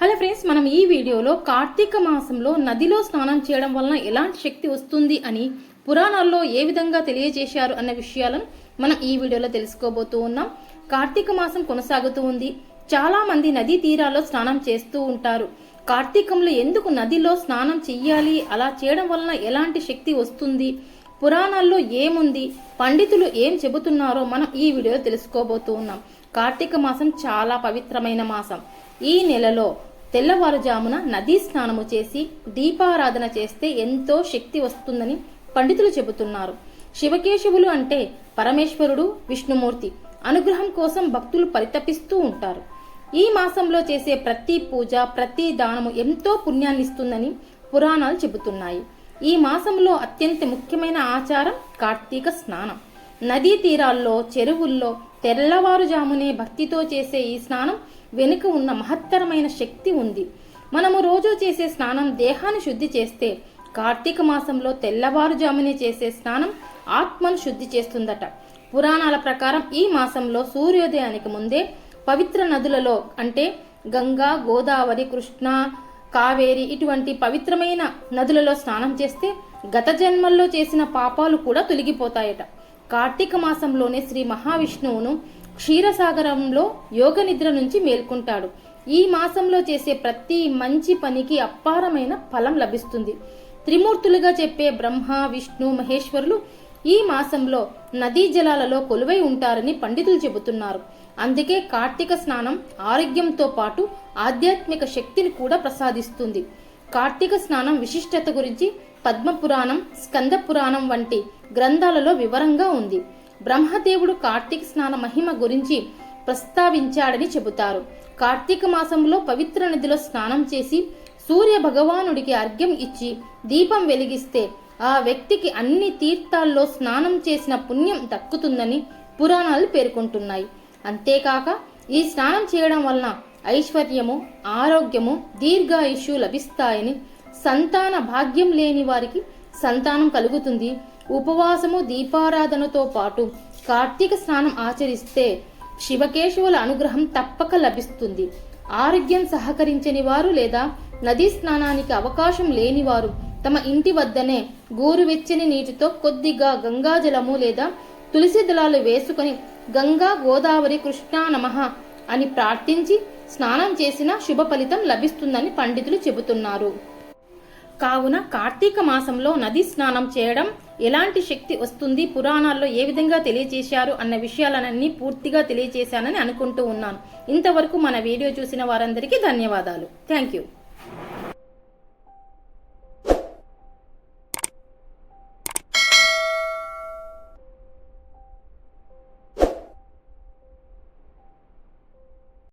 Hello friends మనం ఈ వీడియోలో కార్తీక మాసంలో నదిలో స్నానం చేయడం వలన ఎలాంటి శక్తి వస్తుంది అని పురాణాల్లో ఏ విధంగా తెలియజేశారు అన్న విషయాలను మనం ఈ వీడియోలో తెలుసుకోబోతూ ఉన్నాం. కార్తీక మాసం కొనసాగుతూ ఉంది. చాలా మంది నదీ తీరాల్లో స్నానం చేస్తూ ఉంటారు. కార్తీకంలో ఎందుకు నదిలో స్నానం చెయ్యాలి? అలా చేయడం వలన ఎలాంటి శక్తి వస్తుంది? పురాణాల్లో ఏముంది? పండితులు ఏం చెబుతున్నారో మనం ఈ వీడియోలో తెలుసుకోబోతూ ఉన్నాం. కార్తీక మాసం చాలా పవిత్రమైన మాసం. ఈ నెలలో తెల్లవారుజామున నదీ స్నానము చేసి దీపారాధన చేస్తే ఎంతో శక్తి వస్తుందని పండితులు చెబుతున్నారు. శివకేశవులు అంటే పరమేశ్వరుడు విష్ణుమూర్తి అనుగ్రహం కోసం భక్తులు పరితపిస్తూ ఉంటారు. ఈ మాసంలో చేసే ప్రతి పూజ ప్రతి దానము ఎంతో పుణ్యాన్నిస్తుందని పురాణాలు చెబుతున్నాయి. ఈ మాసంలో అత్యంత ముఖ్యమైన ఆచారం కార్తీక స్నానం. నదీ తీరాల్లో చెరువుల్లో తెల్లవారుజామునే భక్తితో చేసే ఈ స్నానం వెనుక ఉన్న మహత్తరమైన శక్తి ఉంది. మనము రోజు చేసే స్నానం దేహాన్ని శుద్ధి చేస్తే కార్తీక మాసంలో తెల్లవారుజామునే చేసే స్నానం ఆత్మను శుద్ధి చేస్తుందట. పురాణాల ప్రకారం ఈ మాసంలో సూర్యోదయానికి ముందే పవిత్ర నదులలో అంటే గంగా గోదావరి కృష్ణ కావేరి ఇటువంటి పవిత్రమైన నదులలో స్నానం చేస్తే గత జన్మల్లో చేసిన పాపాలు కూడా తొలగిపోతాయట. కార్తీక మాసంలోనే శ్రీ మహావిష్ణువును క్షీరసాగరంలో యోగ నిద్ర నుంచి మేల్కొంటాడు. ఈ మాసంలో చేసే ప్రతి మంచి పనికి అపారమైన ఫలం లభిస్తుంది. త్రిమూర్తులుగా చెప్పే బ్రహ్మ విష్ణు మహేశ్వరులు ఈ మాసంలో నదీ జలాలలో కొలువై ఉంటారని పండితులు చెబుతున్నారు. అందుకే కార్తీక స్నానం ఆరోగ్యంతో పాటు ఆధ్యాత్మిక శక్తిని కూడా ప్రసాదిస్తుంది. కార్తీక స్నానం విశిష్టత గురించి పద్మపురాణం స్కంద పురాణం వంటి గ్రంథాలలో వివరంగా ఉంది. బ్రహ్మదేవుడు కార్తీక స్నాన మహిమ గురించి ప్రస్తావించాడని చెబుతారు. కార్తీక మాసంలో పవిత్ర నదిలో స్నానం చేసి సూర్య భగవానుడికి అర్ఘ్యం ఇచ్చి దీపం వెలిగిస్తే ఆ వ్యక్తికి అన్ని తీర్థాల్లో స్నానం చేసిన పుణ్యం దక్కుతుందని పురాణాలు పేర్కొంటున్నాయి. అంతేకాక ఈ స్నానం చేయడం వలన ఐశ్వర్యము ఆరోగ్యము దీర్ఘాయుష్యు లభిస్తాయని. సంతాన భాగ్యం లేని వారికి సంతానం కలుగుతుంది. ఉపవాసము దీపారాధనతో పాటు కార్తీక స్నానం ఆచరిస్తే శివకేశవుల అనుగ్రహం తప్పక లభిస్తుంది. ఆరోగ్యం సహకరించని వారు లేదా నదీ స్నానానికి అవకాశం లేని వారు తమ ఇంటి వద్దనే గోరువెచ్చని నీటితో కొద్దిగా గంగాజలము లేదా తులసి దళాలు వేసుకొని గంగా గోదావరి కృష్ణా నమః అని ప్రార్థించి స్నానం చేసిన శుభ ఫలితం లభిస్తుందని పండితులు చెబుతున్నారు. కావున కార్తీక మాసంలో నది స్నానం చేయడం ఎలాంటి శక్తి వస్తుంది పురాణాల్లో ఏ విధంగా తెలియజేశారు అన్న విషయాలన్నీ పూర్తిగా తెలియజేశానని అనుకుంటూ ఉన్నాను. ఇంతవరకు మన వీడియో చూసిన వారందరికీ ధన్యవాదాలు. Thank you.